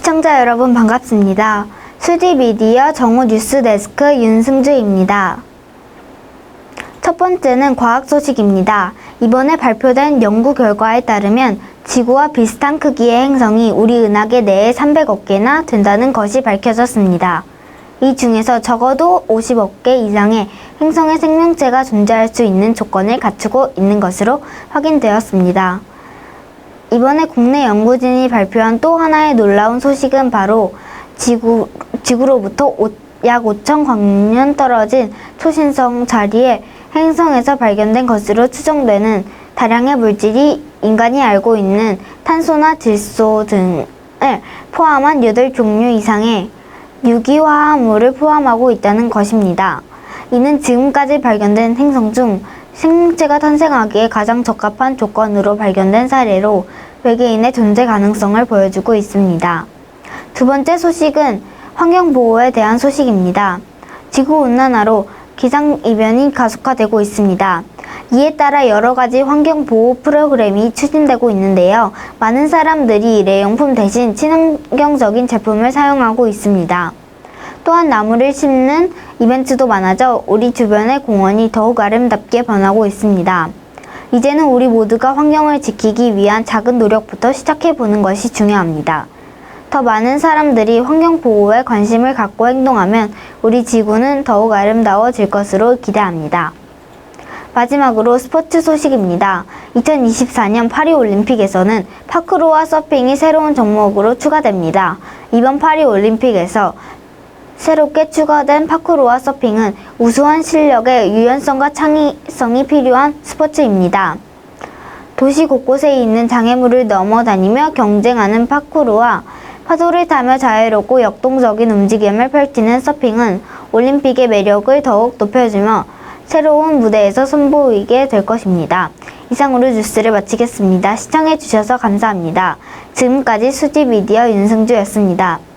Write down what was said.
시청자 여러분 반갑습니다. 수지 미디어 정오 뉴스 데스크 윤승주입니다. 첫 번째는 과학 소식입니다. 이번에 발표된 연구 결과에 따르면 지구와 비슷한 크기의 행성이 우리 은하계 내에 300억 개나 된다는 것이 밝혀졌습니다. 이 중에서 적어도 50억 개 이상의 행성의 생명체가 존재할 수 있는 조건을 갖추고 있는 것으로 확인되었습니다. 이번에 국내 연구진이 발표한 또 하나의 놀라운 소식은 바로 지구, 지구로부터 오- 약 5천 광년 떨어진 초신성 자리에 행성에서 발견된 것으로 추정되는 다량의 물질이 인간이 알고 있는 탄소나 질소 등을 포함한 8종류 이상의 유기화합물을 포함하고 있다는 것입니다. 이는 지금까지 발견된 행성 중 생명체가 탄생하기에 가장 적합한 조건으로 발견된 사례로 외계인의 존재 가능성을 보여주고 있습니다. 두 번째 소식은 환경보호에 대한 소식입니다. 지구온난화로 기상이변이 가속화되고 있습니다. 이에 따라 여러 가지 환경보호 프로그램이 추진되고 있는데요. 많은 사람들이 일회용품 대신 친환경적인 제품을 사용하고 있습니다. 또한 나무를 심는 이벤트도 많아져 우리 주변의 공원이 더욱 아름답게 변하고 있습니다. 이제는 우리 모두가 환경을 지키기 위한 작은 노력부터 시작해 보는 것이 중요합니다. 더 많은 사람들이 환경 보호에 관심을 갖고 행동하면 우리 지구는 더욱 아름다워질 것으로 기대합니다. 마지막으로 스포츠 소식입니다. 2024년 파리올림픽에서는 파크로와 서핑이 새로운 종목으로 추가됩니다. 이번 파리올림픽에서 새롭게 추가된 파크로와 서핑은 우수한 실력의 유연성과 창의성이 필요한 스포츠입니다. 도시 곳곳에 있는 장애물을 넘어다니며 경쟁하는 파쿠르와 파도를 타며 자유롭고 역동적인 움직임을 펼치는 서핑은 올림픽의 매력을 더욱 높여주며 새로운 무대에서 선보이게 될 것입니다. 이상으로 뉴스를 마치겠습니다. 시청해주셔서 감사합니다. 지금까지 수지 미디어 윤승주였습니다.